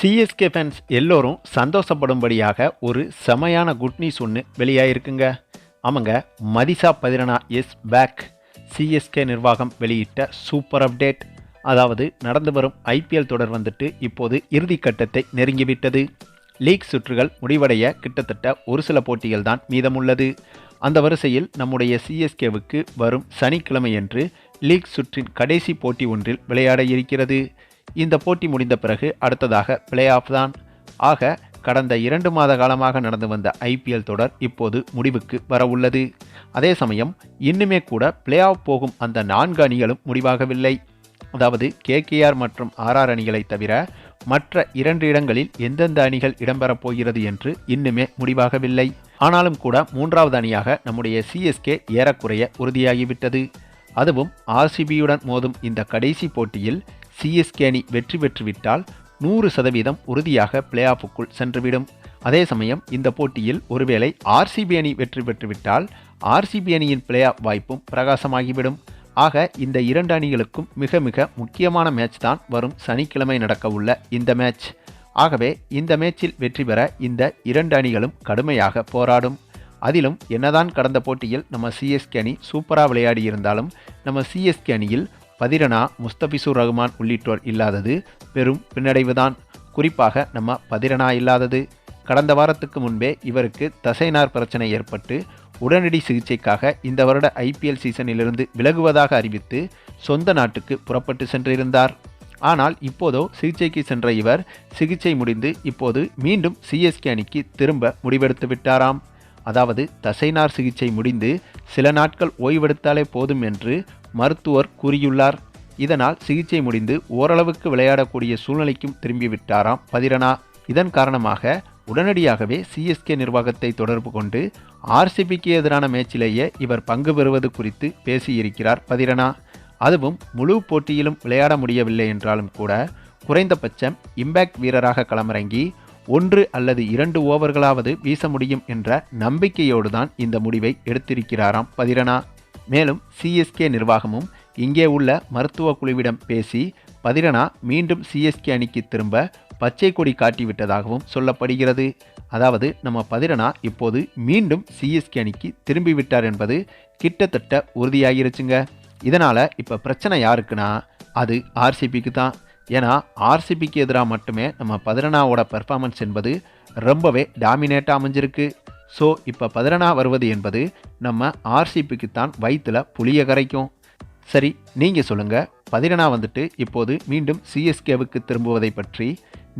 CSK fans எல்லோரும் சந்தோஷப்படும்படியாக ஒரு செமையான குட் நியூஸ் ஒன்று வெளியாகிருக்குங்க ஆமாங்க Matheesha Pathirana is back CSK நிர்வாகம் வெளியிட்ட சூப்பர் அப்டேட் அதாவது நடந்து வரும் ஐபிஎல் தொடர் வந்துட்டு இப்போது இறுதிக்கட்டத்தை நெருங்கிவிட்டது. லீக் சுற்றுகள் முடிவடைய கிட்டத்தட்ட ஒரு சில போட்டிகள் தான் மீதமுள்ளது. அந்த வரிசையில் நம்முடைய சிஎஸ்கேவுக்கு வரும் சனிக்கிழமையன்று லீக் சுற்றின் கடைசி போட்டி ஒன்றில் விளையாட இருக்கிறது இந்த போட்டி முடிந்த பிறகு அடுத்ததாக பிளே ஆஃப் தான். ஆக கடந்த இரண்டு மாத காலமாக நடந்து வந்த ஐபிஎல் தொடர் இப்போது முடிவுக்கு வரவுள்ளது அதே சமயம் இன்னுமே கூட பிளே ஆஃப் போகும் அந்த நான்கு அணிகளும் முடிவாகவில்லை. அதாவது கேகேஆர் மற்றும் ஆர்ஆர் அணிகளை தவிர மற்ற இரண்டு இடங்களில் எந்தெந்த அணிகள் இடம்பெறப் போகிறது என்று இன்னுமே முடிவாகவில்லை. ஆனாலும் கூட மூன்றாவது அணியாக நம்முடைய சிஎஸ்கே ஏறக்குறைய உறுதியாகிவிட்டது. அதுவும் ஆர்சிபியுடன் மோதும் இந்த கடைசி போட்டியில் சிஎஸ்கே அணி வெற்றி பெற்றுவிட்டால் நூறு சதவீதம் உறுதியாக பிளே ஆஃபுக்குள் சென்றுவிடும். அதே சமயம் இந்த போட்டியில் ஒருவேளை ஆர்சிபி அணி வெற்றி பெற்றுவிட்டால் ஆர்சிபி அணியின் பிளே ஆஃப் வாய்ப்பும் பிரகாசமாகிவிடும். ஆக இந்த இரண்டு அணிகளுக்கும் மிக மிக முக்கியமான மேட்ச் தான் வரும் சனிக்கிழமை நடக்கவுள்ள இந்த மேட்ச் ஆகவே இந்த மேட்சில் வெற்றி பெற இந்த இரண்டு அணிகளும் கடுமையாக போராடும். அதிலும் என்னதான் கடந்த போட்டியில் நம்ம சிஎஸ்கே அணி சூப்பராக விளையாடி இருந்தாலும் நம்ம சிஎஸ்கே அணியில் பதிரனா முஸ்தபிசூர் ரஹ்மான் உள்ளிட்டோர் இல்லாதது பெரும் பின்னடைவுதான். குறிப்பாக நம்ம பதிரனா இல்லாதது. கடந்த வாரத்துக்கு முன்பே இவருக்கு தசைநார் பிரச்சனை ஏற்பட்டு உடனடி சிகிச்சைக்காக இந்த வருட ஐபிஎல் சீசனிலிருந்து விலகுவதாக அறிவித்து சொந்த நாட்டுக்கு புறப்பட்டு சென்றிருந்தார். ஆனால் இப்போதோ சிகிச்சைக்கு சென்ற இவர் சிகிச்சை முடிந்து இப்போது மீண்டும் சிஎஸ்கே அணிக்கு திரும்ப முடிவெடுத்து விட்டாராம். அதாவது தசைநார் சிகிச்சை முடிந்து சில நாட்கள் ஓய்வெடுத்தாலே போதும் என்று மருத்துவர் கூறியுள்ளார். இதனால் சிகிச்சை முடிந்து ஓரளவுக்கு விளையாடக்கூடிய சூழ்நிலைக்கும் திரும்பிவிட்டாராம் பதிரனா. இதன் காரணமாக உடனடியாகவே சிஎஸ்கே நிர்வாகத்தை தொடர்பு கொண்டு ஆர்சிபிக்கு எதிரான மேட்சிலேயே இவர் பங்கு பெறுவது குறித்து பேசியிருக்கிறார் பதிரனா. அதுவும் முழு போட்டியிலும் விளையாட முடியவில்லை என்றாலும் கூட குறைந்தபட்சம் இம்பேக்ட் வீரராக களமிறங்கி ஒன்று அல்லது இரண்டு ஓவர்களாவது வீச முடியும் என்ற நம்பிக்கையோடு தான் இந்த முடிவை எடுத்திருக்கிறாராம் பதிரனா. மேலும் சிஎஸ்கே நிர்வாகமும் இங்கே உள்ள மருத்துவ குழுவிடம் பேசி பதிரனா மீண்டும் சிஎஸ்கே அணிக்கு திரும்ப பச்சை கொடி காட்டிவிட்டதாகவும் சொல்லப்படுகிறது. அதாவது நம்ம பதிரனா இப்போது மீண்டும் சிஎஸ்கே அணிக்கு திரும்பிவிட்டார் என்பது கிட்டத்தட்ட உறுதியாகிருச்சுங்க இதனால் இப்போ பிரச்சனை யாருக்குன்னா அது ஆர்சிபிக்கு தான். ஏன்னா ஆர்சிபிக்கு எதிராக மட்டுமே நம்ம பதிரனாவோட பெர்ஃபார்மன்ஸ் என்பது ரொம்பவே டாமினேட்டாக அமைஞ்சிருக்கு. ஸோ இப்போ பதிரனா வருவது என்பது நம்ம ஆர்சிபிக்கு தான் வயிற்றில் புளிய கரைக்கும். சரி நீங்கள் சொல்லுங்கள் பதிரனா வந்துட்டு இப்போது மீண்டும் சிஎஸ்கேவுக்கு திரும்புவதை பற்றி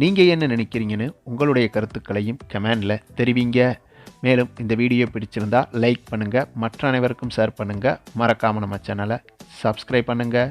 நீங்கள் என்ன நினைக்கிறீங்கன்னு உங்களுடைய கருத்துக்களையும் கமெண்டில் தெரிவிங்க. மேலும் இந்த வீடியோ பிடிச்சிருந்தால் லைக் பண்ணுங்கள் மற்ற அனைவருக்கும் ஷேர் பண்ணுங்கள் மறக்காமல் நம்ம சேனலை சப்ஸ்கிரைப் பண்ணுங்கள்